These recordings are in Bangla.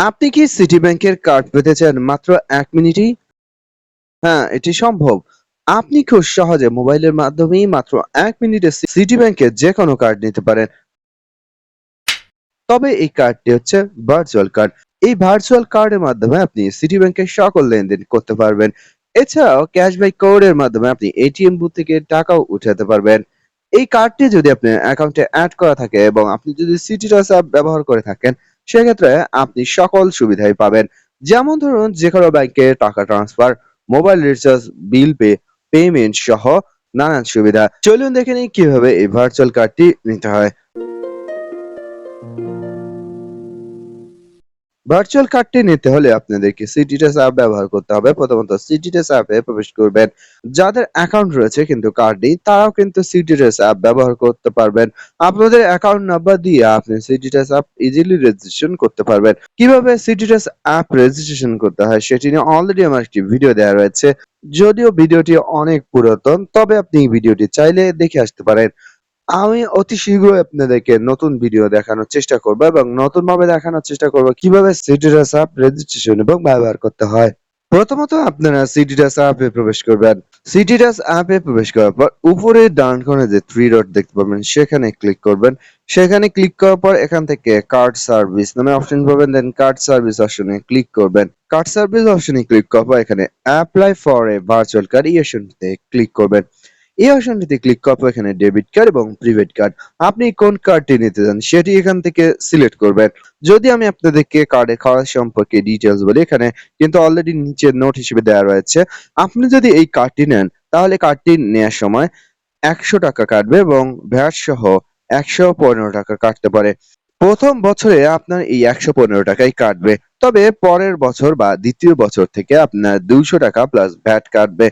আপনি কি সিটি ব্যাংকের কার্ড পেতে চান মাত্র এক মিনিটেই? হ্যাঁ এটি সম্ভব। আপনি খুব সহজে মোবাইলের মাধ্যমেই মাত্র এক মিনিটে সিটি ব্যাংকের যে কোনো কার্ড নিতে পারেন। তবে এই কার্ডটি হচ্ছে ভার্চুয়াল কার্ড এই ভার্চুয়াল কার্ডের মাধ্যমে আপনি সিটি ব্যাংকের সকল লেনদেন করতে পারবেন। এছাড়াও ক্যাশব্যাক কোডের মাধ্যমে আপনি এটিএম বুথ থেকে টাকাও উঠাতে পারবেন। এই কার্ডটি যদি আপনার অ্যাকাউন্টে অ্যাড করা থাকে এবং আপনি যদি সিটি টস অ্যাপ ব্যবহার করে থাকেন সেক্ষেত্রে আপনি সকল সুবিধাই পাবেন। যেমন ধরুন, যে কোনো ব্যাংকে টাকা transfer mobile recharge bill pay payment সহ নানান সুবিধা। চলুন দেখে নিই কীভাবে এই ভার্চুয়াল কার্ডটি নিতে হয়। ভার্চুয়াল কার্ডটি নিতে হলে আপনাদেরকে সিটিটেস অ্যাপ ব্যবহার করতে হবে। প্রথমত সিটিটেস অ্যাপে প্রবেশ করবেন। যাদের অ্যাকাউন্ট রয়েছে কিন্তু কার্ড নেই তারাও কিন্তু সিটিটেস অ্যাপ ব্যবহার করতে পারবেন। আপনাদের অ্যাকাউন্ট নাম্বার দিয়ে আপনি সিটিটেস অ্যাপ ইজিলি রেজিস্ট্রেশন করতে পারবেন। কীভাবে সিটিটেস অ্যাপ রেজিস্ট্রেশন করতে হয় সেটি নিয়ে অলরেডি আমার একটি ভিডিও দেওয়া রয়েছে। যদিও ভিডিওটি অনেক পুরাতন, তবে আপনি এই ভিডিওটি চাইলে দেখে আসতে পারেন। আমি অতি শীঘ্রই আপনাদেরকে নতুন ভিডিও দেখানোর চেষ্টা করব এবং নতুন ভাবে দেখানোর চেষ্টা করব কীভাবে সিটিটাস অ্যাপ রেজিস্ট্রেশন এবং ব্যবহার করতে হয়। প্রথমত আপনারা সিটিটাস অ্যাপে প্রবেশ করবেন। সিটিটাস অ্যাপে প্রবেশ করার পর উপরে ডান কোণে যে থ্রি ডট দেখতে পাবেন, সেখানে ক্লিক করবেন। সেখানে ক্লিক করার পর এখান থেকে কার্ড সার্ভিস নামে অপশন পাবেন দেন কার্ড সার্ভিস অপশনে ক্লিক করবেন। কার্ড সার্ভিস অপশনে ক্লিক করার পর এখানে apply for a virtual card এই অপশনটিতে ক্লিক করবেন। এই অপশনটিতে ক্লিক পর এখানে ডেবিট কার্ড এবং প্রিপেড কার্ড আপনি কোন কার্ডটি নিতে চান, সেটি এখান থেকে সিলেক্ট করবেন। যদি আমি আপনাদেরকে কার্ডের খাওয়া সম্পর্কে ডিটেলস বলি, এখানে কিন্তু অলরেডি নিচে নোট হিসেবে দেওয়া রয়েছে। আপনি যদি এই কার্ডটি নেন, তাহলে কার্ডটি নেওয়ার সময় একশো টাকা কাটবে এবং ভ্যাট সহ একশো পনেরো টাকা কাটতে পারে। প্রথম বছরে আপনার এই একশো পনেরো টাকাই কাটবে। তবে পরের বছর বা দ্বিতীয় বছর থেকে আপনার দুইশো টাকা প্লাস ভ্যাট কাটবে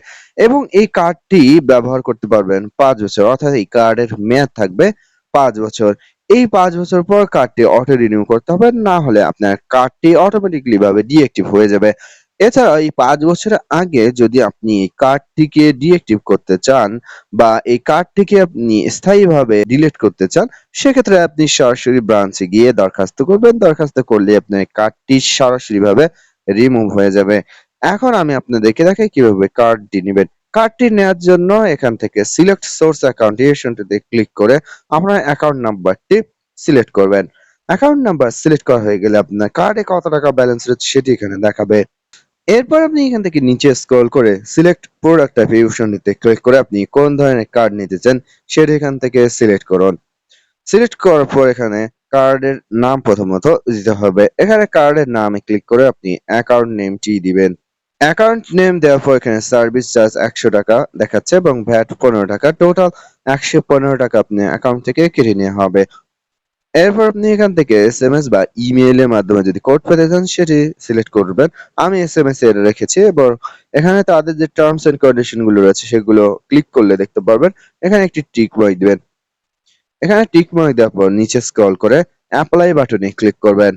এবং এই কার্ডটি ব্যবহার করতে পারবেন পাঁচ বছর, অর্থাৎ এই কার্ডের মেয়াদ থাকবে পাঁচ বছর। এই পাঁচ বছর পর কার্ডটি অটো রিনিউ করতে হবে, না হলে আপনার কার্ডটি অটোমেটিকলি ভাবে ডিএক্টিভ হয়ে যাবে। এছাড়া এই পাঁচ বছরের আগে যদি আপনি এই কার্ডটিকে ডিএক্টিভ করতে চান বা এই কার্ডটিকে আপনি স্থায়ীভাবে ডিলিট করতে চান, সেক্ষেত্রে আপনি সরাসরি ব্রাঞ্চে গিয়ে দরখাস্ত করবেন। দরখাস্ত করলে আপনার কার্ডটি সরাসরি ভাবে রিমুভ হয়ে যাবে। এখন আমি আপনাদেরকে দেখাই কীভাবে কার্ডটি নেবেন। কার্ডটি নেওয়ার জন্য এখান থেকে সিলেক্ট সোর্স অ্যাকাউন্ট এই ক্লিক করে আপনার অ্যাকাউন্ট নাম্বারটি সিলেক্ট করবেন। অ্যাকাউন্ট নাম্বার সিলেক্ট করা হয়ে গেলে আপনার কার্ডে কত টাকা ব্যালেন্স রয়েছে সেটি এখানে দেখাবে। এরপর আপনি এখান থেকে নিচে স্ক্রল করে সিলেক্ট প্রোডাক্ট টাইপ এই অপশনটিতে ক্লিক করে আপনি কোন ধরনের কার্ড নিতে চান সেটা এখান থেকে সিলেক্ট করুন। সিলেক্ট করার পর এখানে কার্ডের নাম প্রথমত দিতে হবে। এখানে কার্ডের নামে ক্লিক করে আপনি অ্যাকাউন্ট নেমটি দিবেন। অ্যাকাউন্ট নেম দেওয়ার পর এখানে সার্ভিস চার্জ একশো টাকা দেখাচ্ছে এবং ভ্যাট পনেরো টাকা। টোটাল একশো পনেরো টাকা আপনি অ্যাকাউন্ট থেকে কেটে নেওয়া হবে। এরপর আপনি এখান থেকে এস এম এস বা ইমেইলের মাধ্যমে যদি কোড পেতে চান, সেটি সিলেক্ট করবেন। আমি এস এম এস এর রেখেছি এবং এখানে তাদের যে টার্মস এন্ড কন্ডিশনগুলো রয়েছে, সেগুলো ক্লিক করলে দেখতে পারবেন। এখানে একটি টিক মার্ক দিবেন। এখানে টিক মার্ক দেওয়ার পর নিচে স্ক্রল করে অ্যাপ্লাই বাটনে ক্লিক করবেন।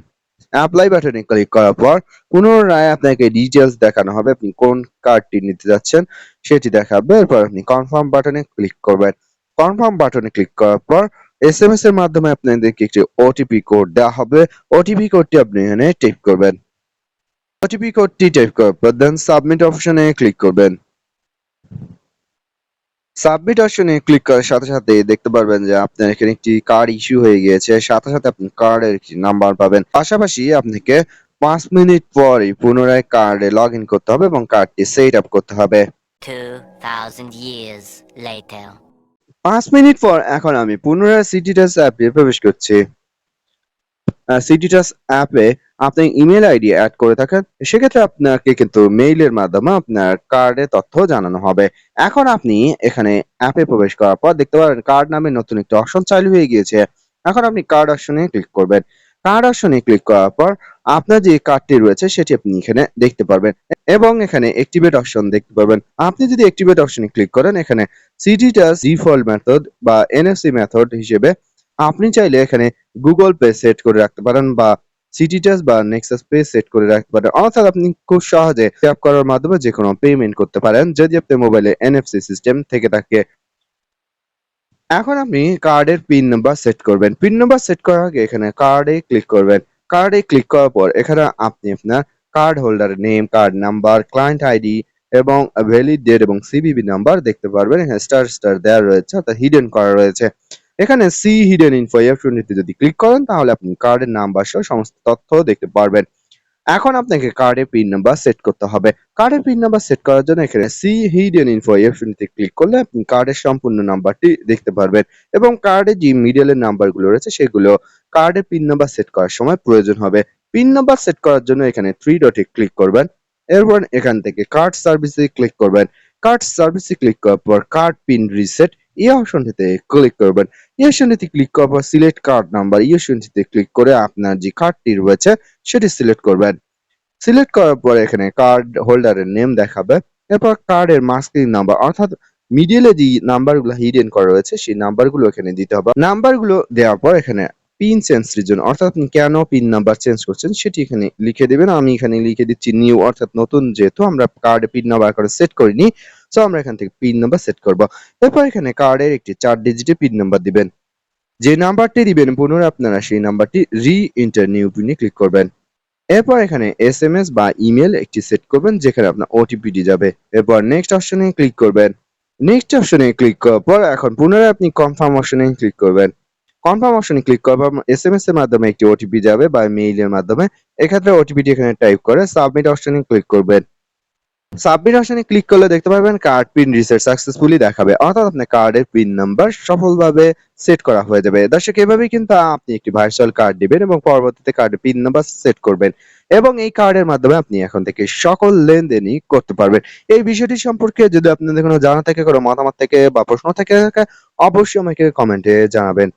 অ্যাপ্লাই বাটনে ক্লিক করার পর পুনরায় আপনাকে ডিটেলস দেখানো হবে, আপনি কোন কার্ডটি নিতে যাচ্ছেন সেটি দেখাবে। এরপর আপনি কনফার্ম বাটনে ক্লিক করবেন। কনফার্ম বাটনে ক্লিক করার পর এসএমএস এর মাধ্যমে আপনাদেরকে একটি ওটিপি কোড দেওয়া হবে। ওটিপি কোডটি আপনি এখানে টাইপ করবেন। ওটিপি কোডটি টাইপ করার পর দেন সাবমিট অপশনে ক্লিক করবেন। সাবমিট অপশনে ক্লিক করার সাথে সাথে দেখতে পারবেন যে আপনার এখানে একটি কার্ড ইস্যু হয়ে গিয়েছে। সাথে সাথে আপনি কার্ডের একটি নাম্বার পাবেন। পাশাপাশি আপনাকে পাঁচ মিনিট পরে পুনরায় কার্ডে লগ ইন করতে হবে এবং কার্ডটি সেট আপ করতে হবে। 2,000 years later. পাঁচ মিনিট পর এখন আমি পুনরায় সিটিটাস অ্যাপে প্রবেশ করছি। সিটি সিটিটাস অ্যাপে আপনি ইমেল আইডি অ্যাড করে থাকেন, সেক্ষেত্রে আপনাকে কিন্তু মেইলের মাধ্যমে আপনার কার্ডের তথ্য জানানো হবে। এখন আপনি এখানে অ্যাপে প্রবেশ করার পর দেখতে পারেন কার্ড নামে নতুন একটি অপশন চালু হয়ে গিয়েছে। এখন আপনি কার্ড অপশনে ক্লিক করবেন। কার্ড অপশনে ক্লিক করার পর আপনার যে কার্ডটি রয়েছে, সেটি আপনি এখানে দেখতে পারবেন। এবং এখানে অ্যাক্টিভেট অপশন দেখতে পারবেন। আপনি যদি অ্যাক্টিভেট অপশনে ক্লিক করেন, এখানে সিটিটাস ডিফল্ট মেথড বা এনএফসি মেথড হিসেবে আপনি চাইলে এখানে গুগল পে সেট করে রাখতে পারেন বা সিটিটাস বা নেক্সাস পে সেট করে রাখতে পারেন। অর্থাৎ আপনি খুব সহজে ট্যাপ করার মাধ্যমে যে কোনো পেমেন্ট করতে পারেন, যদি আপনার মোবাইলে এনএফসি সিস্টেম থেকে থাকে। এখন আপনি কার্ডের পিন নাম্বার সেট করবেন। পিন নাম্বার সেট করার আগে এখানে কার্ডে ক্লিক করবেন। কার্ডে ক্লিক করার পর এখানে আপনি আপনার কার্ড হোল্ডারের name card number client ID এবং ভ্যালিড ডেট এবং সিবিবি নাম্বার দেখতে পারবেন। এখানে স্টার স্টার দেওয়া রয়েছে, অর্থাৎ হিডেন করা রয়েছে। এখানে সি হিডেন ইনফো এফ অপশনটিতে যদি ক্লিক করেন, তাহলে আপনি কার্ডের নাম্বার সহ সমস্ত তথ্য দেখতে পারবেন। এখন আপনাকে কার্ডের পিন নাম্বার সেট করতে হবে। কার্ডের পিন নাম্বার সেট করার জন্য এখানে সি হিডেন ইনফো অপশনটিতে ক্লিক করলে আপনি কার্ডের সম্পূর্ণ নাম্বারটি দেখতে পারবেন এবং কার্ডে যে মিডলের নাম্বারগুলো রয়েছে সেগুলো কার্ডের পিন নাম্বার সেট করার সময় প্রয়োজন হবে। পিন নাম্বার সেট করার জন্য এখানে থ্রি ডটে ক্লিক করবেন। এরপর এখান থেকে কার্ড সার্ভিসে ক্লিক করবেন। কার্ড সার্ভিসে ক্লিক করার পর কার্ড পিন রিসেট এই অপশনটিতে ক্লিক করবেন। এই অপশনটিতে ক্লিক করার পর সিলেক্ট কার্ড নাম্বার এই অপশনটিতে ক্লিক করে আপনার যে কার্ডটি রয়েছে, সেটি সিলেক্ট করবেন। সিলেক্ট করার পর এখানে কার্ড হোল্ডারের নেম দেখাবে। এরপর কার্ডের মাস্কিং নাম্বার অর্থাৎ মিডিলে যে নাম্বারগুলো হিডেন করা রয়েছে, সেই নাম্বারগুলো এখানে দিতে হবে। নাম্বারগুলো দেওয়ার পর এখানে পিন চেঞ্জ রিজন অর্থাৎ আপনি কেন পিন নাম্বার চেঞ্জ করছেন, সেটি এখানে লিখে দেবেন। আমি এখানে লিখে দিচ্ছি নিউ অর্থাৎ নতুন, যেহেতু আমরা কার্ডে পিন নাম্বার করে সেট করিনি সো আমরা এখান থেকে পিন নাম্বার সেট করব। এরপর এখানে কার্ডের একটি চার ডিজিটের পিন নাম্বার দিবেন। যে নাম্বারটি দিবেন, পুনরায় আপনারা সেই নাম্বারটি রি ইন্টার নিউ পিনে ক্লিক করবেন। এরপর এখানে এস এম এস বা ইমেল একটি সেট করবেন, যেখানে আপনার ওটিপিটি যাবে। এরপর নেক্সট অপশনে ক্লিক করবেন। নেক্সট অপশনে ক্লিক করার পর এখন পুনরায় আপনি কনফার্ম অপশনে ক্লিক করবেন। কনফার্ম অপশনে ক্লিক করার পর এস এম এস এর মাধ্যমে একটি ওটিপি যাবে বা মেইলের মাধ্যমে। এক্ষেত্রে ওটিপিটি এখানে টাইপ করে সাবমিট অপশনে ক্লিক করবেন। সাবমিট অপশনে ক্লিক করলে দেখতে পারবেন কার্ড পিন রিসেট সাকসেসফুলি দেখাবে। অর্থাৎ আপনার কার্ডের পিন নাম্বার সফলভাবে সেট করা হয়ে যাবে। দর্শক, এভাবেই কিন্তু আপনি একটি ভার্চুয়াল কার্ড দিবেন এবং পরবর্তীতে কার্ডের পিন নাম্বার সেট করবেন এবং এই কার্ডের মাধ্যমে আপনি এখন থেকে সকল লেনদেনই করতে পারবেন। এই বিষয়টি সম্পর্কে যদি আপনাদের কোনো জানা থাকে, কোনো মতামত থেকে বা প্রশ্ন থাকে অবশ্যই আমাকে কমেন্টে জানাবেন।